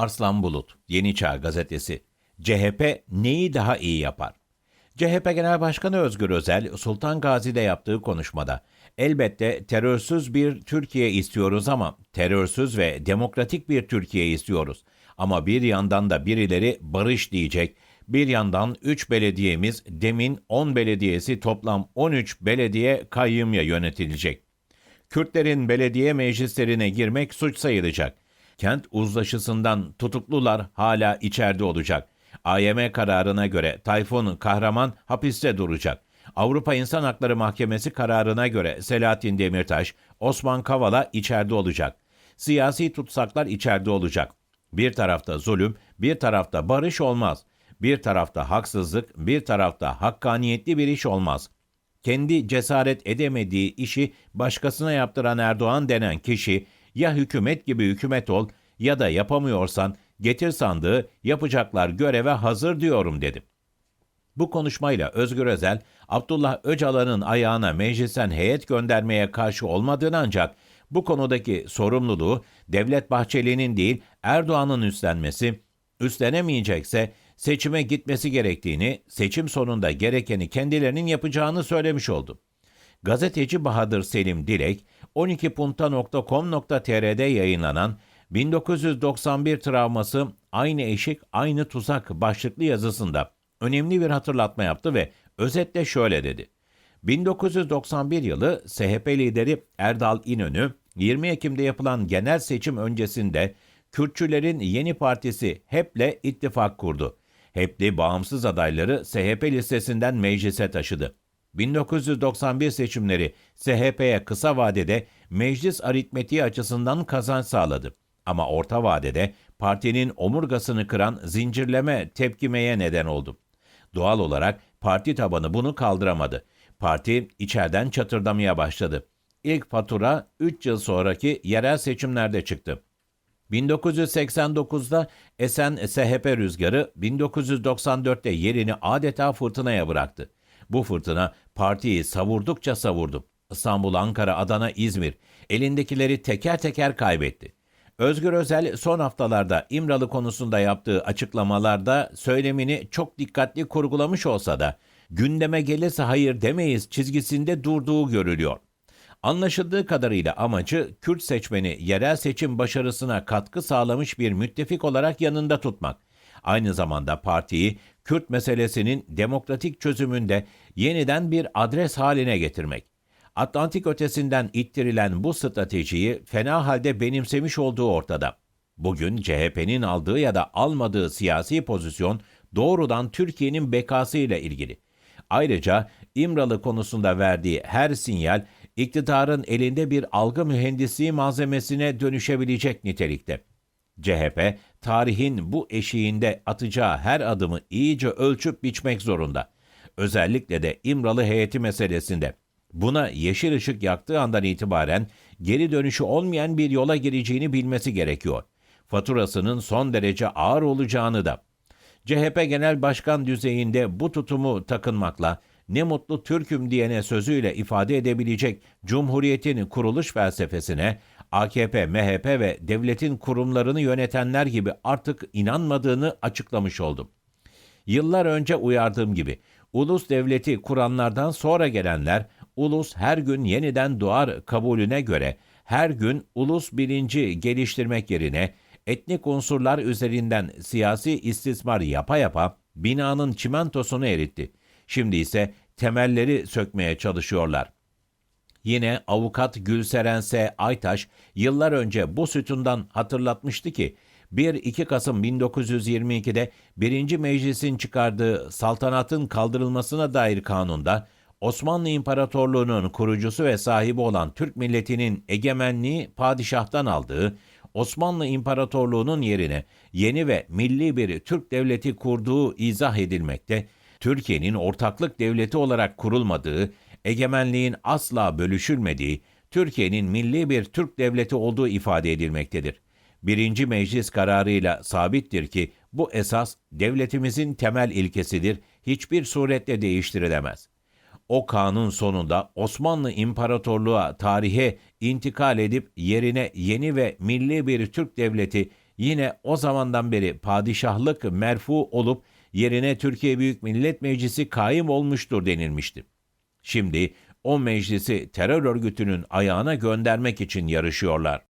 Arslan Bulut, Yeni Çağ Gazetesi. CHP neyi daha iyi yapar? CHP Genel Başkanı Özgür Özel, Sultan Gazi'de yaptığı konuşmada, elbette terörsüz bir Türkiye istiyoruz ama terörsüz ve demokratik bir Türkiye istiyoruz. Ama bir yandan da birileri barış diyecek, bir yandan 3 belediyemiz, demin 10 belediyesi toplam 13 belediye kayyumya yönetilecek. Kürtlerin belediye meclislerine girmek suç sayılacak. Kent uzlaşısından tutuklular hala içeride olacak. AYM kararına göre Tayfun Kahraman hapiste duracak. Avrupa İnsan Hakları Mahkemesi kararına göre Selahattin Demirtaş, Osman Kavala içeride olacak. Siyasi tutsaklar içeride olacak. Bir tarafta zulüm, bir tarafta barış olmaz. Bir tarafta haksızlık, bir tarafta hakkaniyetli bir iş olmaz. Kendi cesaret edemediği işi başkasına yaptıran Erdoğan denen kişi ya hükümet gibi hükümet ol ya da yapamıyorsan getir sandığı yapacaklar göreve hazır diyorum dedi. Bu konuşmayla Özgür Özel, Abdullah Öcalan'ın ayağına meclisten heyet göndermeye karşı olmadığını ancak bu konudaki sorumluluğu Devlet Bahçeli'nin değil Erdoğan'ın üstlenmesi, üstlenemeyecekse seçime gitmesi gerektiğini, seçim sonunda gerekeni kendilerinin yapacağını söylemiş oldu. Gazeteci Bahadır Selim Dilek, 12punta.com.tr'de yayınlanan 1991 travması aynı eşik aynı tuzak başlıklı yazısında önemli bir hatırlatma yaptı ve özetle şöyle dedi. 1991 yılı SHP lideri Erdal İnönü 20 Ekim'de yapılan genel seçim öncesinde Kürtçülerin yeni partisi HEP'le ittifak kurdu. HEP'li bağımsız adayları SHP listesinden meclise taşıdı. 1991 seçimleri SHP'ye kısa vadede meclis aritmetiği açısından kazanç sağladı. Ama orta vadede partinin omurgasını kıran zincirleme tepkimeye neden oldu. Doğal olarak parti tabanı bunu kaldıramadı. Parti içeriden çatırdamaya başladı. İlk fatura 3 yıl sonraki yerel seçimlerde çıktı. 1989'da esen SHP rüzgarı 1994'te yerini adeta fırtınaya bıraktı. Bu fırtına partiyi savurdukça savurdu. İstanbul, Ankara, Adana, İzmir elindekileri teker teker kaybetti. Özgür Özel son haftalarda İmralı konusunda yaptığı açıklamalarda söylemini çok dikkatli kurgulamış olsa da gündeme gelirse hayır demeyiz çizgisinde durduğu görülüyor. Anlaşıldığı kadarıyla amacı Kürt seçmeni yerel seçim başarısına katkı sağlamış bir müttefik olarak yanında tutmak. Aynı zamanda partiyi Kürt meselesinin demokratik çözümünde yeniden bir adres haline getirmek. Atlantik ötesinden ittirilen bu stratejiyi fena halde benimsemiş olduğu ortada. Bugün CHP'nin aldığı ya da almadığı siyasi pozisyon doğrudan Türkiye'nin bekası ile ilgili. Ayrıca İmralı konusunda verdiği her sinyal iktidarın elinde bir algı mühendisliği malzemesine dönüşebilecek nitelikte. CHP, tarihin bu eşiğinde atacağı her adımı iyice ölçüp biçmek zorunda. Özellikle de İmralı heyeti meselesinde. Buna yeşil ışık yaktığı andan itibaren geri dönüşü olmayan bir yola gireceğini bilmesi gerekiyor. Faturasının son derece ağır olacağını da. CHP Genel Başkan düzeyinde bu tutumu takınmakla ne mutlu Türk'üm diyene sözüyle ifade edebilecek Cumhuriyet'in kuruluş felsefesine AKP, MHP ve devletin kurumlarını yönetenler gibi artık inanmadığını açıklamış oldum. Yıllar önce uyardığım gibi ulus devleti kuranlardan sonra gelenler ulus her gün yeniden doğar kabulüne göre her gün ulus bilinci geliştirmek yerine etnik unsurlar üzerinden siyasi istismar yapa yapa binanın çimentosunu eritti. Şimdi ise temelleri sökmeye çalışıyorlar. Yine avukat Gülseren S. Aytaş yıllar önce bu sütundan hatırlatmıştı ki 1-2 Kasım 1922'de 1. Meclis'in çıkardığı saltanatın kaldırılmasına dair kanunda Osmanlı İmparatorluğu'nun kurucusu ve sahibi olan Türk milletinin egemenliği padişahtan aldığı, Osmanlı İmparatorluğu'nun yerine yeni ve milli bir Türk devleti kurduğu izah edilmekte, Türkiye'nin ortaklık devleti olarak kurulmadığı, egemenliğin asla bölüşülmediği, Türkiye'nin milli bir Türk devleti olduğu ifade edilmektedir. Birinci meclis kararıyla sabittir ki bu esas devletimizin temel ilkesidir, hiçbir suretle değiştirilemez. O kanun sonunda Osmanlı İmparatorluğu tarihe intikal edip yerine yeni ve milli bir Türk devleti yine o zamandan beri padişahlık merfu olup yerine Türkiye Büyük Millet Meclisi kaim olmuştur denilmişti. Şimdi o meclisi terör örgütünün ayağına göndermek için yarışıyorlar.